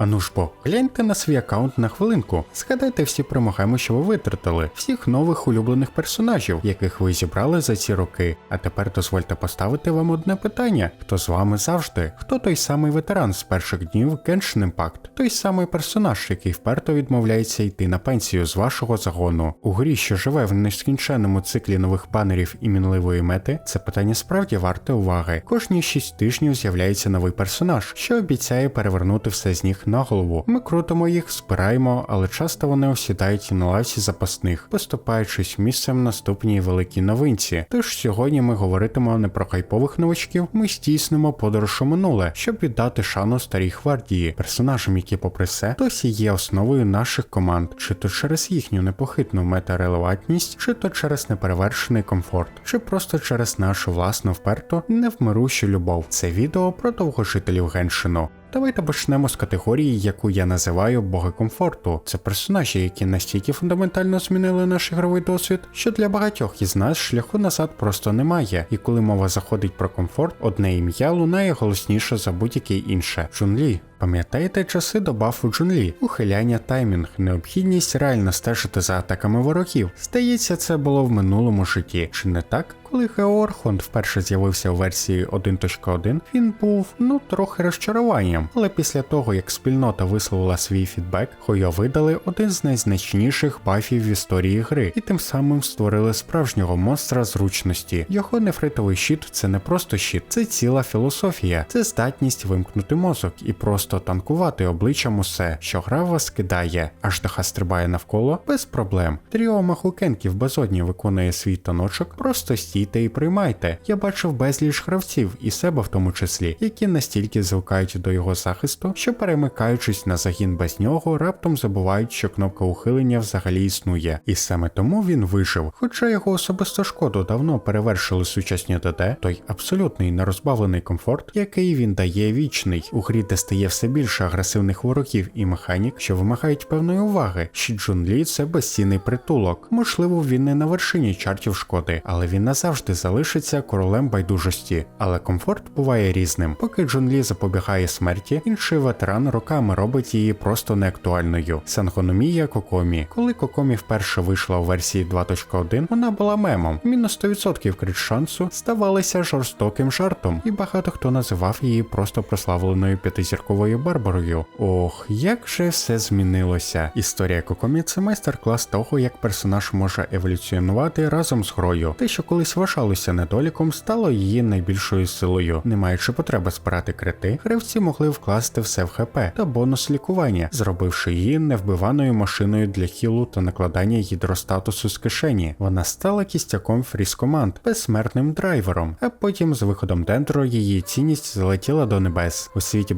Ану ж бо, гляньте на свій аккаунт на хвилинку. Згадайте всі промагами, що ви витратили, всіх нових улюблених персонажів, яких ви зібрали за ці роки. А тепер дозвольте поставити вам одне питання: хто з вами завжди? Хто той самий ветеран з перших днів Genshin Impact? Той самий персонаж, який вперто відмовляється йти на пенсію з вашого загону. У грі, що живе в нескінченному циклі нових банерів і мінливої мети, це питання справді варте уваги. Кожні 6 тижнів з'являється новий персонаж, що обіцяє перевернути все з ніг на голову. Ми крутимо їх, збираємо, але часто вони осідають на лавці запасних, поступаючись місцем наступній великій новинці. Тож сьогодні ми говоритимо не про хайпових новачків, ми здійснимо подорож у минуле, щоб віддати шану старій гвардії, персонажам, які, попри все, досі є основою наших команд, чи то через їхню непохитну метарелевантність, чи то через неперевершений комфорт, чи просто через нашу власну вперту невмирущу любов. Це відео про довгожителів Геншину. Давайте почнемо з категорії, яку я називаю боги комфорту. Це персонажі, які настільки фундаментально змінили наш ігровий досвід, що для багатьох із нас шляху назад просто немає. І коли мова заходить про комфорт, одне ім'я лунає голосніше за будь-яке інше. Джунлі. Пам'ятаєте часи до бафу Джунлі, ухиляння таймінг, необхідність реально стежити за атаками ворогів. Здається, це було в минулому житті, чи не так? Коли Георхонд вперше з'явився у версії 1.1, він був ну трохи розчаруванням, але після того як спільнота висловила свій фідбек, Хойо видали один з найзначніших бафів в історії гри, і тим самим створили справжнього монстра зручності. Його нефритовий щит це не просто щит, це ціла філософія, це здатність вимкнути мозок і просто танкувати обличчям усе, що гра вас кидає, аж даха стрибає навколо без проблем. Тріо Махукенків безодні виконує свій тоночок, просто стійте і приймайте. Я бачив безліч гравців, і себе в тому числі, які настільки звикають до його захисту, що перемикаючись на загін без нього, раптом забувають, що кнопка ухилення взагалі існує. І саме тому він вижив. Хоча його особисто шкоду давно перевершили сучасні ДД, той абсолютний нерозбавлений комфорт, який він дає вічний. У грі, де стає все більше агресивних ворогів і механік, що вимагають певної уваги. Ші Джунлі це безцінний притулок. Можливо, він не на вершині чартів шкоди, але він назавжди залишиться королем байдужості. Але комфорт буває різним. Поки Джунлі запобігає смерті, інший ветеран роками робить її просто неактуальною. Сангономія Кокомі. Коли Кокомі вперше вийшла у версії 2.1, вона була мемом. Мінус 100% крит шансу ставалися жорстоким жартом, і багато хто називав її просто прославленою п'ятизірковою барбарою. Ох, як же все змінилося. Історія Кокомі це майстер-клас того, як персонаж може еволюціонувати разом з грою. Те, що колись вважалося недоліком, стало її найбільшою силою. Не маючи потреби збирати крити, гравці могли вкласти все в ХП та бонус лікування, зробивши її невбиваною машиною для хілу та накладання гідростатусу з кишені. Вона стала кістяком фріз команд, безсмертним драйвером, а потім з виходом дендро її цінність залетіла до небес. У світі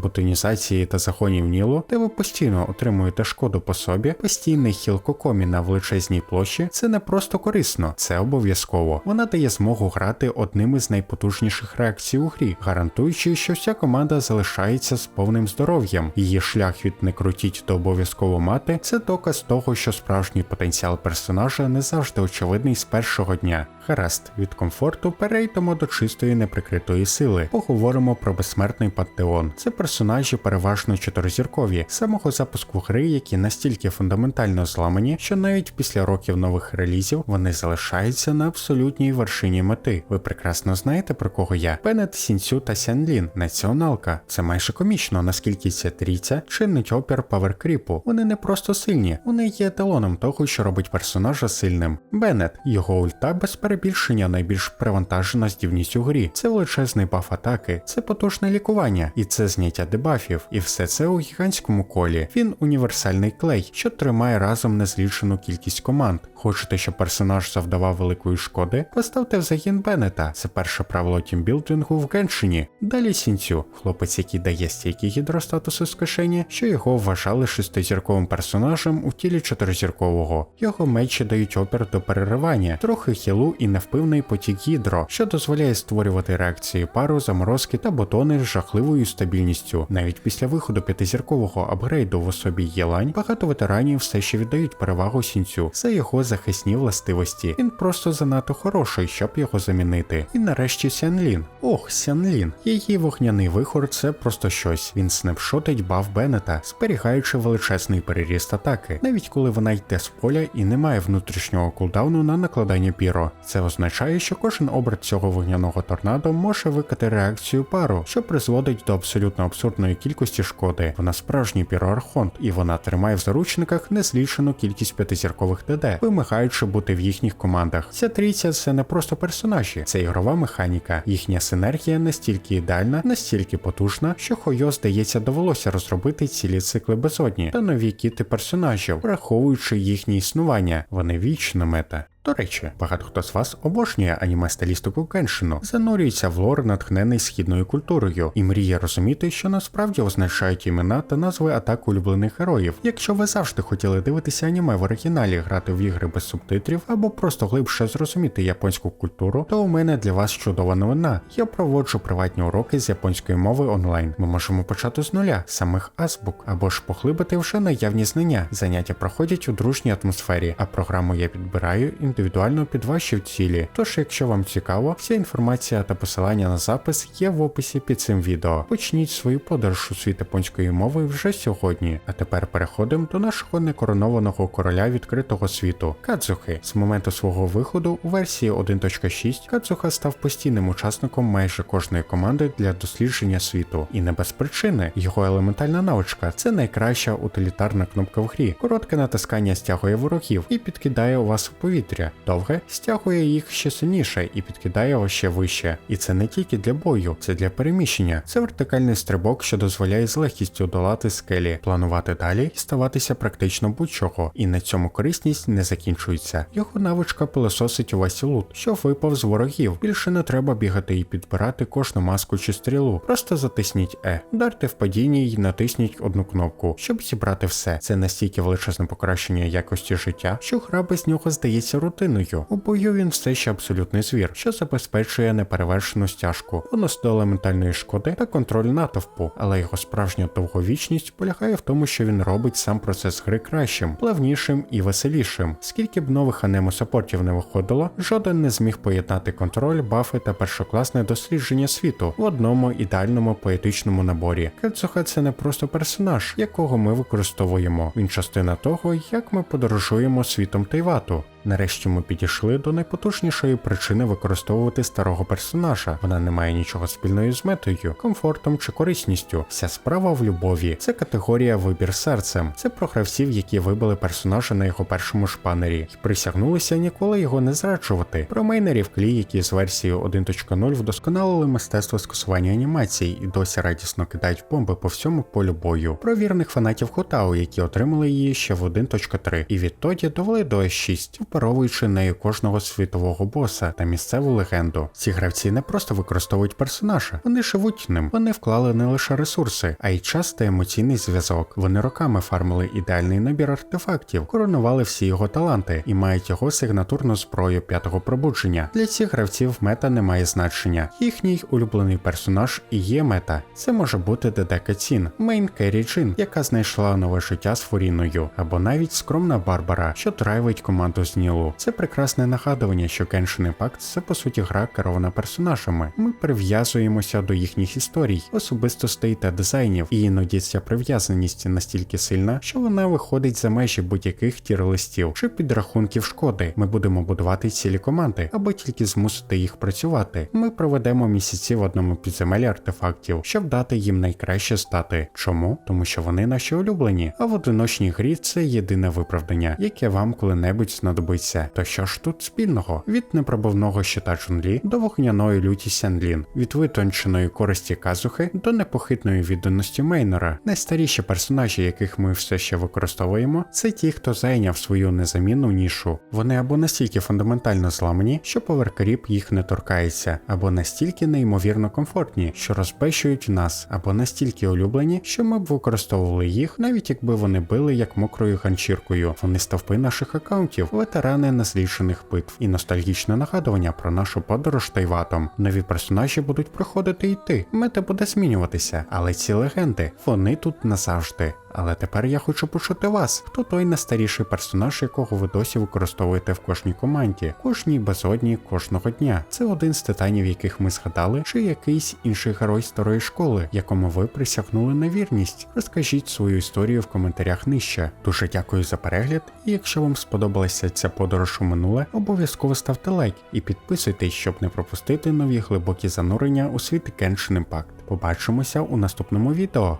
ботанізації та загонів Нілу, де ви постійно отримуєте шкоду по собі, постійний хіл кокомі на величезній площі це не просто корисно, це обов'язково. Вона дає змогу грати одним із найпотужніших реакцій у грі, гарантуючи, що вся команда залишається з повним здоров'ям. Її шлях від не крутіть до обов'язково мати це доказ того, що справжній потенціал персонажа не завжди очевидний з першого дня. Гаразд, від комфорту перейдемо до чистої неприкритої сили. Поговоримо про безсмертний пантеон. Це персонажі переважно чотиризіркові, з самого запуску гри, які настільки фундаментально зламані, що навіть після років нових релізів вони залишаються на абсолютній вершині мети. Ви прекрасно знаєте про кого я? Беннет, Сінцю та Сянлін, націоналка. Це майже комічно, наскільки ця трійця чинить опір паверкріпу. Вони не просто сильні, вони є еталоном того, що робить персонажа сильним. Беннет, його ульта без перебільшення найбільш перевантажена здібність у грі. Це величезний баф атаки, це потужне лікування, і це зняття дебафів. І все це у гігантському колі. Він універсальний клей, що тримає разом незлічену кількість команд. Хочете, щоб персонаж завдавав великої шкоди? Поставте в загін Беннета. Це перше правило тімбілдингу в Геншині. Далі Сінцю, хлопець, який дає стільки гідростатусу з кишені, що його вважали шестизірковим персонажем у тілі чотиризіркового. Його мечі дають опір до переривання, трохи хілу і невпивний потік гідро, що дозволяє створювати реакції пару, заморозки та бутони з жахливою стабільністю. Навіть після виходу п'ятизіркового апгрейду в особі Єлань багато ветеранів все ще віддають перевагу сінцю за його захисні властивості. Він просто занадто хороший, щоб його замінити. І нарешті Сянлін. Ох, Сянлін. Її вогняний вихор це просто щось. Він снапшотить баф Беннета, зберігаючи величезний переріст атаки, навіть коли вона йде з поля і не має внутрішнього кулдауну на накладання піро. Це означає, що кожен оберт цього вогняного торнадо може викати реакцію пару, що призводить до абсолютно абсурдної кількості шкоди. Вона справжній піроархонт, і вона тримає в заручниках незлічену кількість п'ятизіркових ДД, вимагаючи бути в їхніх командах. Ця трійця це не просто персонажі, це ігрова механіка. Їхня синергія настільки ідеальна, настільки потужна, що Хойо, здається, довелося розробити цілі цикли безодні та нові кіти персонажів, враховуючи їхнє існування. Вони вічна мета. До речі, багато хто з вас обожнює аніме стилістику Кеншину, занурюється в лор, натхнений східною культурою, і мріє розуміти, що насправді означають імена та назви атак улюблених героїв. Якщо ви завжди хотіли дивитися аніме в оригіналі, грати в ігри без субтитрів або просто глибше зрозуміти японську культуру, то у мене для вас чудова новина. Я проводжу приватні уроки з японської мови онлайн. Ми можемо почати з нуля, самих азбук, або ж поглибити вже наявні знання. Заняття проходять у дружній атмосфері, а програму я підбираю індивідуально під ваші цілі. Тож, якщо вам цікаво, вся інформація та посилання на запис є в описі під цим відео. Почніть свою подорож у світ японської мови вже сьогодні. А тепер переходимо до нашого некоронованого короля відкритого світу Кадзухи. З моменту свого виходу у версії 1.6 Кадзуха став постійним учасником майже кожної команди для дослідження світу. І не без причини його елементальна навичка це найкраща утилітарна кнопка в грі. Коротке натискання стягує ворогів і підкидає у вас у повітря. Довге стягує їх ще сильніше і підкидає вас ще вище. І це не тільки для бою, це для переміщення. Це вертикальний стрибок, що дозволяє з легкістю долати скелі, планувати далі і ставатися практично будь-чого. І на цьому корисність не закінчується. Його навичка пилососить увесь лут, що випав з ворогів. Більше не треба бігати і підбирати кожну маску чи стрілу. Просто затисніть Е, вдарте в падінні і натисніть одну кнопку, щоб зібрати все. Це настільки величезне покращення якості життя, що гра без нього здається рутиною. У бою він все ще абсолютний звір, що забезпечує неперевершену стяжку, понос до елементальної шкоди та контроль натовпу, але його справжня довговічність полягає в тому, що він робить сам процес гри кращим, плавнішим і веселішим. Скільки б нових анемо-саппортів не виходило, жоден не зміг поєднати контроль, бафи та першокласне дослідження світу в одному ідеальному поетичному наборі. Кецуха це не просто персонаж, якого ми використовуємо. Він частина того, як ми подорожуємо світом Тайвату. Нарешті ми підійшли до найпотужнішої причини використовувати старого персонажа. Вона не має нічого спільної з метою, комфортом чи корисністю. Вся справа в любові. Це категорія вибір серцем. Це про гравців, які вибили персонажа на його першому шпанері і присягнулися ніколи його не зраджувати. Про мейнерів клі, які з версією 1.0 вдосконалили мистецтво скасування анімацій і досі радісно кидають бомби по всьому полю бою. Про вірних фанатів Хотау, які отримали її ще в 1.3 і відтоді довели до S6 випаровуючи нею кожного світового боса та місцеву легенду. Ці гравці не просто використовують персонажа, вони живуть ним. Вони вклали не лише ресурси, а й час та емоційний зв'язок. Вони роками фармили ідеальний набір артефактів, коронували всі його таланти і мають його сигнатурну зброю п'ятого пробудження. Для цих гравців мета не має значення. Їхній улюблений персонаж і є мета. Це може бути Дедека Цін, мейн Керрі Джин, яка знайшла нове життя з Фуріною, або навіть скромна Барбара, що драйвить команду з Нілу. Це прекрасне нагадування, що Genshin Impact – це по суті гра керована персонажами. Ми прив'язуємося до їхніх історій, особистостей та дизайнів, і іноді ця прив'язаність настільки сильна, що вона виходить за межі будь-яких тір-листів чи підрахунків шкоди. Ми будемо будувати цілі команди, аби тільки змусити їх працювати. Ми проведемо місяці в одному підземелі артефактів, щоб дати їм найкраще стати. Чому? Тому що вони наші улюблені, а в одиночній грі це єдине виправдання, яке вам коли-небудь знадобиться. То що ж тут спільного? Від непробивного щита Чунлі до вогняної люті Сянлін, від витонченої користі казухи до непохитної відданості Мейнора. Найстаріші персонажі, яких ми все ще використовуємо, це ті, хто зайняв свою незамінну нішу. Вони або настільки фундаментально зламані, що поверкаріп їх не торкається, або настільки неймовірно комфортні, що розпещують нас, або настільки улюблені, що ми б використовували їх, навіть якби вони били як мокрою ганчіркою. Вони стовпи наших аккаунтів, ветерани ветерани наслідчених битв і ностальгічне нагадування про нашу подорож Тайватом. Нові персонажі будуть приходити йти. Мета буде змінюватися, але ці легенди вони тут назавжди. Але тепер я хочу почути вас. Хто той найстаріший персонаж, якого ви досі використовуєте в кожній команді, кожній безодні кожного дня? Це один з титанів, яких ми згадали, чи якийсь інший герой старої школи, якому ви присягнули на вірність. Розкажіть свою історію в коментарях нижче. Дуже дякую за перегляд, і якщо вам сподобалася ця подорож у минуле, обов'язково ставте лайк і підписуйтесь, щоб не пропустити нові глибокі занурення у світ Genshin Impact. Побачимося у наступному відео.